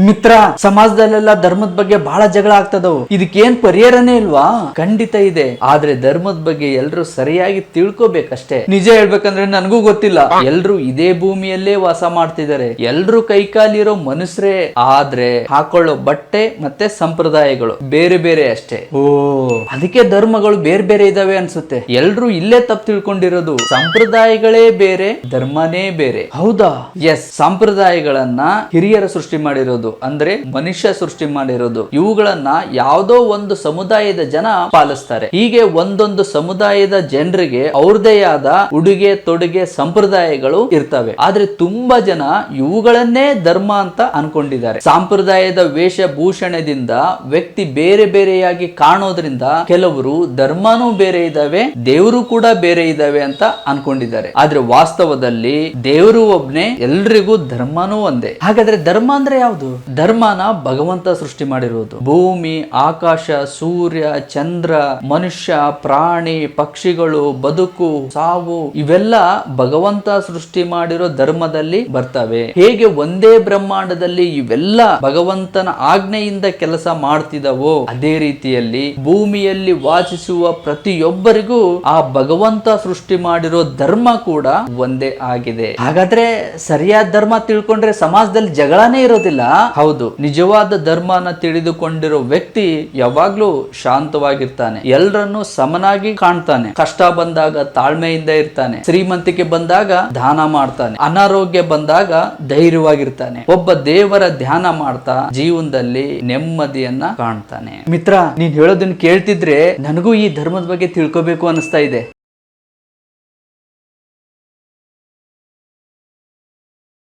ಮಿತ್ರ ಸಮಾಜದಲ್ಲೆಲ್ಲ ಧರ್ಮದ ಬಗ್ಗೆ ಬಹಳ ಜಗಳ ಆಗ್ತದವು. ಇದಕ್ಕೇನ್ ಪರಿಹಾರನೇ ಇಲ್ವಾ? ಖಂಡಿತ ಇದೆ. ಆದ್ರೆ ಧರ್ಮದ ಬಗ್ಗೆ ಎಲ್ರು ಸರಿಯಾಗಿ ತಿಳ್ಕೊಬೇಕಷ್ಟೇ. ನಿಜ ಹೇಳ್ಬೇಕಂದ್ರೆ ನನಗೂ ಗೊತ್ತಿಲ್ಲ. ಎಲ್ರು ಇದೇ ಭೂಮಿಯಲ್ಲೇ ವಾಸ ಮಾಡ್ತಿದ್ದಾರೆ. ಎಲ್ರು ಕೈಕಾಲಿರೋ ಮನುಷ್ಯರೇ. ಆದ್ರೆ ಹಾಕೊಳ್ಳೋ ಬಟ್ಟೆ ಮತ್ತೆ ಸಂಪ್ರದಾಯಗಳು ಬೇರೆ ಬೇರೆ ಅಷ್ಟೇ. ಓ. ಅದಕ್ಕೆ ಧರ್ಮಗಳು ಬೇರೆ ಬೇರೆ ಇದಾವೆ ಅನ್ಸುತ್ತೆ. ಎಲ್ರು ಇಲ್ಲೇ ತಪ್ಪು ತಿಳ್ಕೊಂಡಿರೋದು. ಸಂಪ್ರದಾಯಗಳೇ ಬೇರೆ ಧರ್ಮನೇ ಬೇರೆ. ಹೌದಾ? ಎಸ್ ಸಂಪ್ರದಾಯಗಳನ್ನ ಹಿರಿಯರ ಸೃಷ್ಟಿ ಮಾಡಿರೋದು. ಅಂದ್ರೆ ಮನುಷ್ಯ ಸೃಷ್ಟಿ ಮಾಡಿರೋದು. ಇವುಗಳನ್ನ ಯಾವುದೋ ಒಂದು ಸಮುದಾಯದ ಜನ ಪಾಲಿಸ್ತಾರೆ. ಹೀಗೆ ಒಂದೊಂದು ಸಮುದಾಯದ ಜನರಿಗೆ ಅವ್ರದೇ ಆದ ಉಡುಗೆ, ತೊಡುಗೆ, ಸಂಪ್ರದಾಯಗಳು ಇರ್ತವೆ. ಆದ್ರೆ ತುಂಬಾ ಜನ ಇವುಗಳನ್ನೇ ಧರ್ಮ ಅಂತ ಅನ್ಕೊಂಡಿದ್ದಾರೆ. ಸಾಂಪ್ರದಾಯದ ವೇಷಭೂಷಣದಿಂದ ವ್ಯಕ್ತಿ ಬೇರೆ ಬೇರೆಯಾಗಿ ಕಾಣೋದ್ರಿಂದ ಕೆಲವರು ಧರ್ಮನೂ ಬೇರೆ ಇದಾವೆ ದೇವರು ಕೂಡ ಬೇರೆ ಇದಾವೆ ಅಂತ ಅನ್ಕೊಂಡಿದ್ದಾರೆ. ಆದ್ರೆ ವಾಸ್ತವದಲ್ಲಿ ದೇವರು ಒಬ್ನೇ ಎಲ್ರಿಗೂ ಧರ್ಮನೂ ಒಂದೇ. ಹಾಗಾದ್ರೆ ಧರ್ಮ ಅಂದ್ರೆ ಯಾವುದು? ಧರ್ಮನ ಭಗವಂತ ಸೃಷ್ಟಿ ಮಾಡಿರುವುದು. ಭೂಮಿ, ಆಕಾಶ, ಸೂರ್ಯ, ಚಂದ್ರ, ಮನುಷ್ಯ, ಪ್ರಾಣಿ, ಪಕ್ಷಿಗಳು, ಬದುಕು, ಸಾವು ಇವೆಲ್ಲ ಭಗವಂತ ಸೃಷ್ಟಿ ಮಾಡಿರೋ ಧರ್ಮದಲ್ಲಿ ಬರ್ತವೆ. ಹೇಗೆ ಒಂದೇ ಬ್ರಹ್ಮಾಂಡದಲ್ಲಿ ಇವೆಲ್ಲ ಭಗವಂತನ ಆಜ್ಞೆಯಿಂದ ಕೆಲಸ ಮಾಡ್ತಿದವೋ ಅದೇ ರೀತಿಯಲ್ಲಿ ಭೂಮಿಯಲ್ಲಿ ವಾಸಿಸುವ ಪ್ರತಿಯೊಬ್ಬರಿಗೂ ಆ ಭಗವಂತ ಸೃಷ್ಟಿ ಮಾಡಿರೋ ಧರ್ಮ ಕೂಡ ಒಂದೇ ಆಗಿದೆ. ಹಾಗಾದ್ರೆ ಸರಿಯಾದ ಧರ್ಮ ತಿಳ್ಕೊಂಡ್ರೆ ಸಮಾಜದಲ್ಲಿ ಜಗಳನೇ ಇರೋದಿಲ್ಲ? ಹೌದು. ನಿಜವಾದ ಧರ್ಮನ ತಿಳಿದುಕೊಂಡಿರೋ ವ್ಯಕ್ತಿ ಯಾವಾಗ್ಲೂ ಶಾಂತವಾಗಿರ್ತಾನೆ. ಎಲ್ಲರನ್ನು ಸಮನಾಗಿ ಕಾಣ್ತಾನೆ. ಕಷ್ಟ ಬಂದಾಗ ತಾಳ್ಮೆಯಿಂದ ಇರ್ತಾನೆ. ಶ್ರೀಮಂತಿಕೆ ಬಂದಾಗ ದಾನ ಮಾಡ್ತಾನೆ. ಅನಾರೋಗ್ಯ ಬಂದಾಗ ಧೈರ್ಯವಾಗಿರ್ತಾನೆ. ಒಬ್ಬ ದೇವರ ಧ್ಯಾನ ಮಾಡ್ತಾ ಜೀವನದಲ್ಲಿ ನೆಮ್ಮದಿಯನ್ನ ಕಾಣ್ತಾನೆ. ಮಿತ್ರ, ನೀನ್ ಹೇಳೋದನ್ನ ಕೇಳ್ತಿದ್ರೆ ನನಗೂ ಈ ಧರ್ಮದ ಬಗ್ಗೆ ತಿಳ್ಕೊಬೇಕು ಅನಿಸ್ತಾ ಇದೆ.